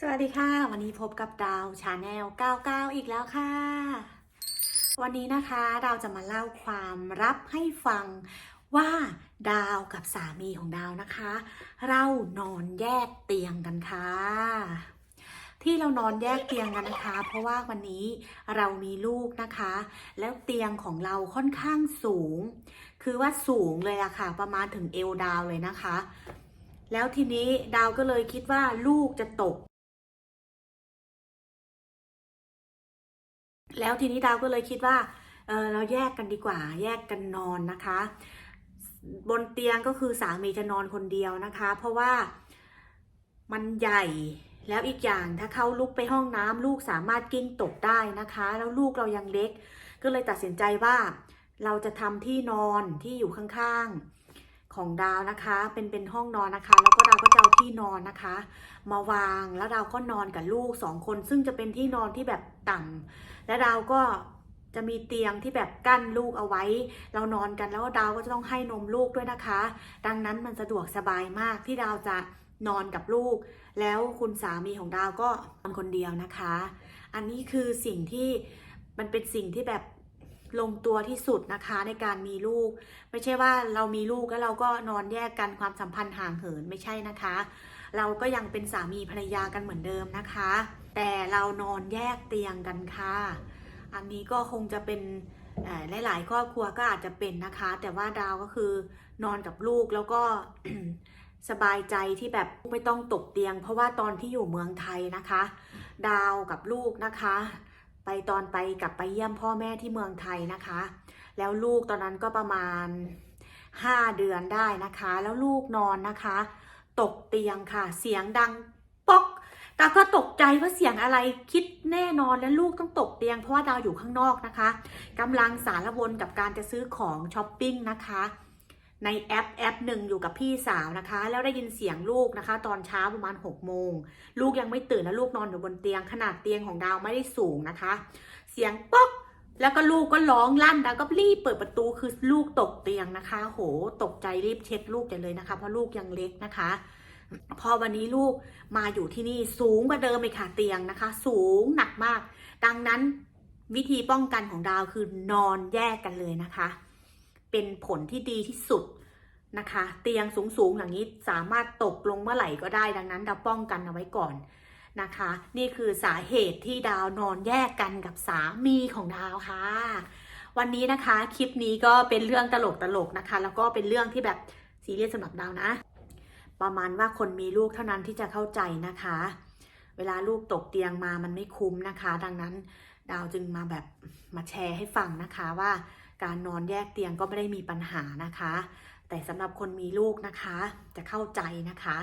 สวัสดีค่ะ วันนี้พบกับดาวชาแนล99 อีกแล้วค่ะ วันนี้นะคะดาวจะมาเล่าความลับให้ฟังว่าดาวกับสามีของดาวนะคะ เรานอนแยกเตียงกันค่ะ ที่เรานอนแยกเตียงกันนะคะ เพราะว่าวันนี้เรามีลูกนะคะ แล้วเตียงของเราค่อนข้างสูง คือว่าสูงเลยอะค่ะ ประมาณถึงเอวดาวเลยนะคะ แล้วทีนี้ดาวก็เลยคิดว่าลูกจะตก แล้วทีนี้ดาวก็เลยคิดว่าเออเราแยกกันดีกว่า แยกกันนอนนะคะ บนเตียงก็คือสามีจะนอนคนเดียวนะคะ เพราะว่ามันใหญ่แล้วอีกอย่างถ้าเขาลุกไปห้องน้ำลูกสามารถกิ้งตกได้นะคะ แล้วลูกเรายังเล็ก ก็เลยตัดสินใจว่า เราจะทำที่นอนที่อยู่ข้างๆ ของดาวนะคะ เป็นเป็นห้องนอนนะคะ แล้วก็ดาวก็จะเอาที่นอนนะคะ มาวางแล้วดาวก็นอนกับลูกสองคน ซึ่งจะเป็นที่นอนที่แบบต่ำและดาวก็จะมีเตียงที่แบบกั้นลูกเอาไว้ เรานอนกันแล้วดาวก็จะต้องให้นมลูกด้วยนะคะ ดังนั้นมันสะดวกสบายมากที่ดาวจะนอนกับลูก แล้วคุณสามีของดาวก็นอนคนเดียวนะคะ อันนี้คือสิ่งที่มันเป็นสิ่งที่แบบ ลงตัวที่สุดนะคะในการมีลูก ไม่ใช่ว่าเรามีลูกแล้วเราก็นอนแยกกันความสัมพันธ์ห่างเหินไม่ใช่นะคะ เราก็ยังเป็นสามีภรรยากันเหมือนเดิมนะคะ แต่เรานอนแยกเตียงกันค่ะ อันนี้ก็คงจะเป็นหลาย ๆ ครอบครัวก็อาจจะเป็นนะคะ แต่ว่าดาวก็คือนอนกับลูกแล้วก็สบายใจที่แบบไม่ต้องตกเตียง เพราะว่าตอนที่อยู่เมืองไทยนะคะ ดาวกับลูกนะคะ ไปตอนไปกลับไปเยี่ยมพ่อแม่ที่เมืองไทยนะคะ แล้วลูกตอนนั้นก็ประมาณ 5 เดือนได้นะคะ แล้วลูกนอนนะคะ ตกเตียงค่ะ เสียงดังป๊อกดาก็ตกใจว่าเสียงอะไรคิดแน่นอนแล้วลูกต้องตกเตียงเพราะว่าดาวอยู่ข้างนอกนะคะกำลังสารวนกับการจะซื้อของช้อปปิ้งนะคะ ในแอปแอปหนึ่งอยู่กับพี่สาวนะคะ แล้วได้ยินเสียงลูกนะคะ ตอนเช้าประมาณ6กโมง ลูกยังไม่ตื่นแล้วลูกนอนอยู่บนเตียงขนาดเตียงของดาวไม่ได้สูงนะคะ เสียงป๊อกแล้วก็ลูกก็ร้องลั่นดาวก็รีบเปิดประตูคือลูกตกเตียงนะคะ โหตกใจรีบเช็ดลูกใหญ่เลยนะคะ เพราะลูกยังเล็กนะคะ พอวันนี้ลูกมาอยู่ที่นี่สูงกว่าเดิมเลยค่ะเตียงนะคะ สูงหนักมาก ดังนั้นวิธีป้องกันของดาวคือนอนแยกกันเลยนะคะ เป็นผลที่ดีที่สุดนะคะ เตียงสูงๆอย่างนี้สามารถตกลงเมื่อไหร่ก็ได้ดังนั้นดาป้องกันเอาไว้ก่อนนะคะ นี่คือสาเหตุที่ดาวนอนแยกกันกับสามีของดาวค่ะ วันนี้นะคะคลิปนี้ก็เป็นเรื่องตลกๆนะคะ แล้วก็เป็นเรื่องที่แบบซีเรียสสำหรับดาวนะ ประมาณว่าคนมีลูกเท่านั้นที่จะเข้าใจนะคะ เวลาลูกตกเตียงมามันไม่คุ้มนะคะ ดังนั้นดาวจึงมาแบบมาแชร์ให้ฟังนะคะว่า การนอนแยกเตียงก็ไม่ได้มีปัญหานะคะ แต่สำหรับคนมีลูกนะคะ จะเข้าใจนะคะ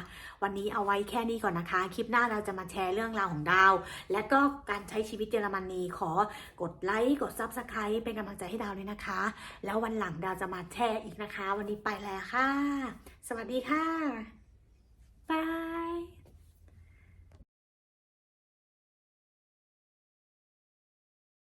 วันนี้เอาไว้แค่นี้ก่อนนะคะ คลิปหน้าเราจะมาแชร์เรื่องราวของดาว และก็การใช้ชีวิตเยอรมนีขอกดไลค์กด Subscribe เป็นกำลังใจให้ดาวเลยนะคะ แล้ววันหลังดาวจะมาแชร์อีกนะคะ วันนี้ไปแล้วค่ะ สวัสดีค่ะ